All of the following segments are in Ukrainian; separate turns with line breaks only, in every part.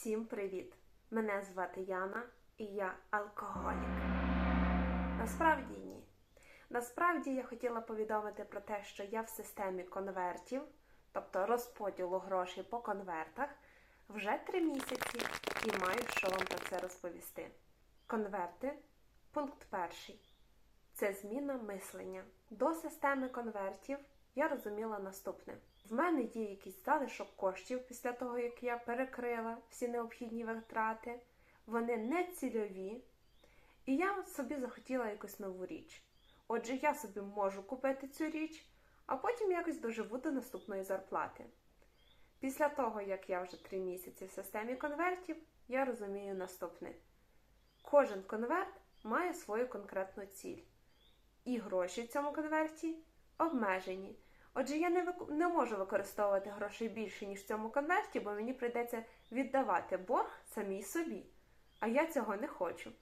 Всім привіт! Мене звати Яна і я алкоголік. Насправді ні. Насправді я хотіла повідомити про те, що я в системі конвертів, тобто розподілу грошей по конвертах, вже три місяці і маю що вам про це розповісти. Конверти, пункт перший. Це зміна мислення. До системи конвертів я розуміла наступне: в мене є якийсь залишок коштів після того, як я перекрила всі необхідні витрати, вони не цільові, і я собі захотіла якусь нову річ. Отже, я собі можу купити цю річ, а потім якось доживу до наступної зарплати. Після того, як я вже три місяці в системі конвертів, я розумію наступне: кожен конверт має свою конкретну ціль, і гроші в цьому конверті обмежені. Отже, я не, вик... не можу використовувати грошей більше, ніж в цьому конверті, бо мені прийдеться віддавати борг самій собі. А я цього не хочу,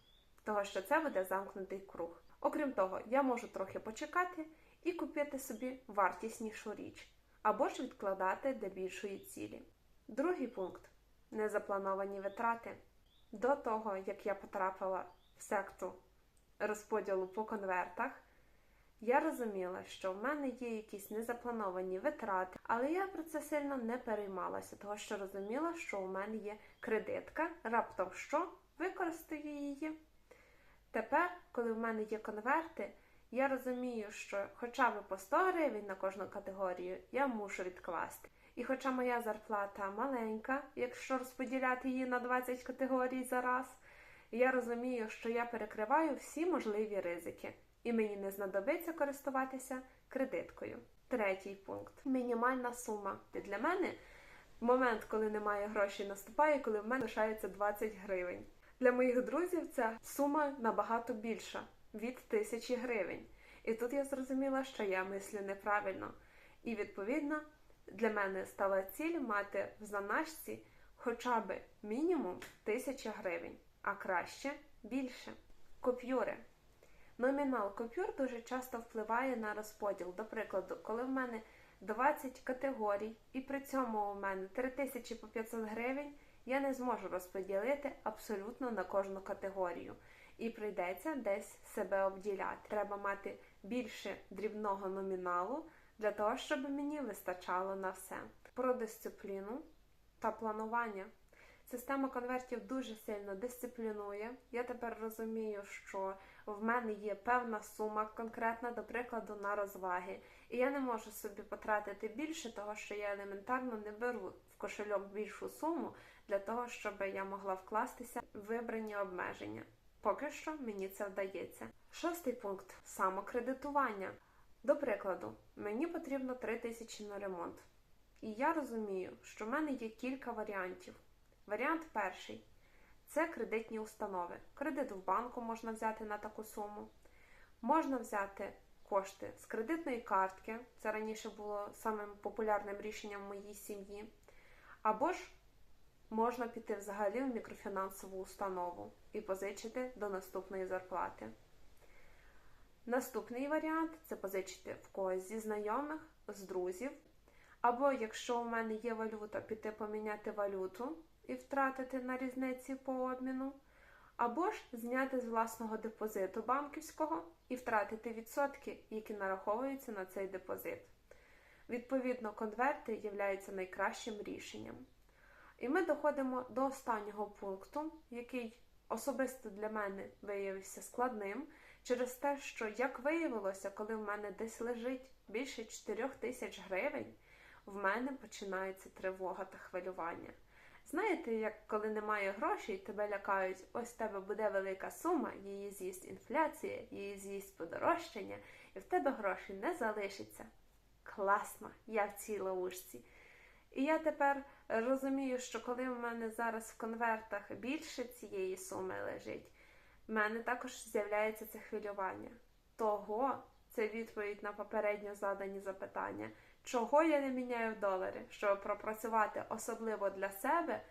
того що це буде замкнутий круг. Окрім того, я можу трохи почекати і купити собі вартіснішу річ, або ж відкладати для більшої цілі. Другий пункт незаплановані витрати. До того, як я потрапила в секту розподілу по конвертах, я розуміла, що в мене є якісь незаплановані витрати, але я про це сильно не переймалася, тому що розуміла, що у мене є кредитка, раптом що використаю її. Тепер, коли в мене є конверти, я розумію, що хоча б по 100 гривень на кожну категорію я мушу відкласти. І хоча моя зарплата маленька, якщо розподіляти її на 20 категорій за раз, я розумію, що я перекриваю всі можливі ризики і мені не знадобиться користуватися кредиткою. Третій пункт мінімальна сума. Для мене момент, коли немає грошей, наступає, коли в мене лишається 20 гривень. Для моїх друзів ця сума набагато більша від тисячі гривень. І тут я зрозуміла, що я мислю неправильно. І відповідно для мене стала ціль мати в заначці хоча б мінімум тисяча гривень, а краще більше. Купюри. Номінал купюр дуже часто впливає на розподіл. До прикладу, коли в мене 20 категорій, і при цьому у мене 3000 по 500 гривень, я не зможу розподілити абсолютно на кожну категорію. І прийдеться десь себе обділяти. Треба мати більше дрібного номіналу для того, щоб мені вистачало на все. Про дисципліну та планування. Система конвертів дуже сильно дисциплінує. Я тепер розумію, що в мене є певна сума конкретна, до прикладу, на розваги. І я не можу собі потратити більше, того що я елементарно не беру в кошельок більшу суму для того, щоб я могла вкластися в вибрані обмеження. Поки що мені це вдається. Шостий пункт самокредитування. До прикладу, мені потрібно 3 тисячі на ремонт. І я розумію, що в мене є кілька варіантів. Варіант перший це кредитні установи. Кредит в банку можна взяти на таку суму. Можна взяти кошти з кредитної картки, це раніше було самим популярним рішенням в моїй сім'ї. Або ж можна піти взагалі в мікрофінансову установу і позичити до наступної зарплати. Наступний варіант це позичити в когось зі знайомих, з друзів. Або, якщо у мене є валюта, піти поміняти валюту і втратити на різниці по обміну, або ж зняти з власного депозиту банківського і втратити відсотки, які нараховуються на цей депозит. Відповідно, конверти являються найкращим рішенням. І ми доходимо до останнього пункту, який особисто для мене виявився складним, через те, що, як виявилося, коли в мене десь лежить більше 4 тисяч гривень, в мене починається тривога та хвилювання. Знаєте, як коли немає грошей, тебе лякають, ось тебе буде велика сума, її з'їсть інфляція, її з'їсть подорожчання, і в тебе грошей не залишиться. Класно, я в цій ловушці. І я тепер розумію, що коли в мене зараз в конвертах більше цієї суми лежить, в мене також з'являється це хвилювання. Того це відповідь на попередньо задані запитання. Чого я не міняю в долари, щоб пропрацювати особливо для себе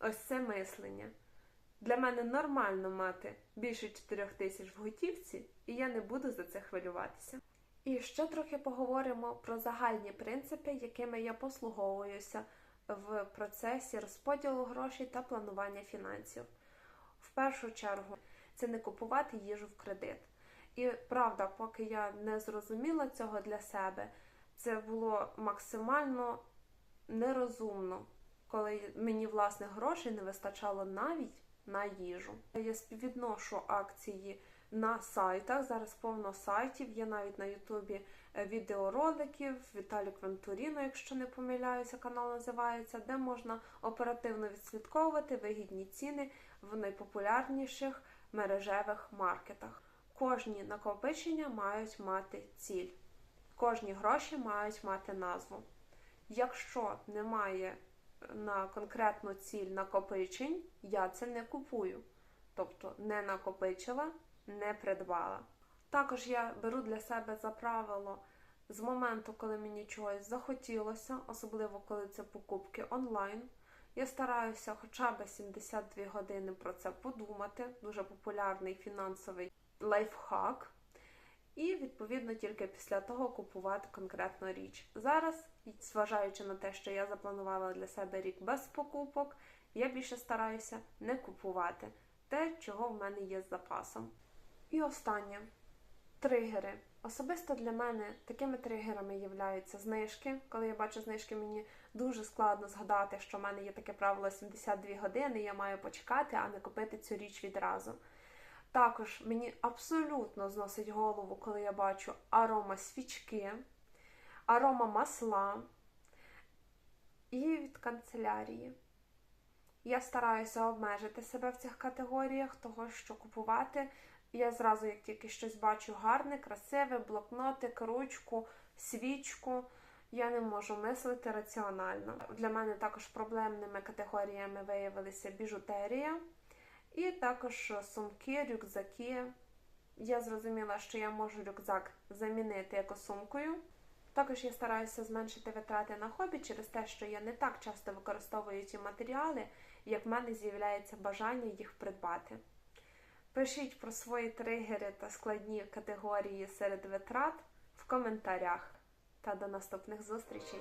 ось це мислення. Для мене нормально мати більше 4 тисяч в готівці, і я не буду за це хвилюватися. І ще трохи поговоримо про загальні принципи, якими я послуговуюся в процесі розподілу грошей та планування фінансів. В першу чергу це не купувати їжу в кредит. І правда, поки я не зрозуміла цього для себе, це було максимально нерозумно, коли мені власних грошей не вистачало навіть на їжу. Я співвідношу акції на сайтах. Зараз повно сайтів. Є навіть на Ютубі е, відеороликів. Віталік Вентуріно, якщо не помиляюся, канал називається, де можна оперативно відслідковувати вигідні ціни в найпопулярніших мережевих маркетах. Кожні накопичення мають мати ціль. Кожні гроші мають мати назву. Якщо немає на конкретну ціль накопичень, я це не купую. Тобто не накопичила, не придбала. Також я беру для себе за правило з моменту, коли мені чогось захотілося, особливо коли це покупки онлайн. Я стараюся хоча б 72 години про це подумати. Дуже популярний фінансовий лайфхак. І, відповідно, тільки після того купувати конкретну річ. Зараз, зважаючи на те, що я запланувала для себе рік без покупок, я більше стараюся не купувати те, чого в мене є з запасом. І останнє тригери. Особисто для мене такими тригерами являються знижки. Коли я бачу знижки, мені дуже складно згадати, що в мене є таке правило 72 години, я маю почекати, а не купити цю річ відразу. Також мені абсолютно зносить голову, коли я бачу арома свічки, арома масла і від канцелярії. Я стараюся обмежити себе в цих категоріях, того що купувати. Я зразу, як тільки щось бачу гарне, красиве, блокнотик, ручку, свічку, я не можу мислити раціонально. Для мене також проблемними категоріями виявилися біжутерія. І також сумки, рюкзаки. Я зрозуміла, що я можу рюкзак замінити екосумкою. Також я стараюся зменшити витрати на хобі через те, що я не так часто використовую ці матеріали, як в мене з'являється бажання їх придбати. Пишіть про свої тригери та складні категорії серед витрат в коментарях. Та до наступних зустрічей!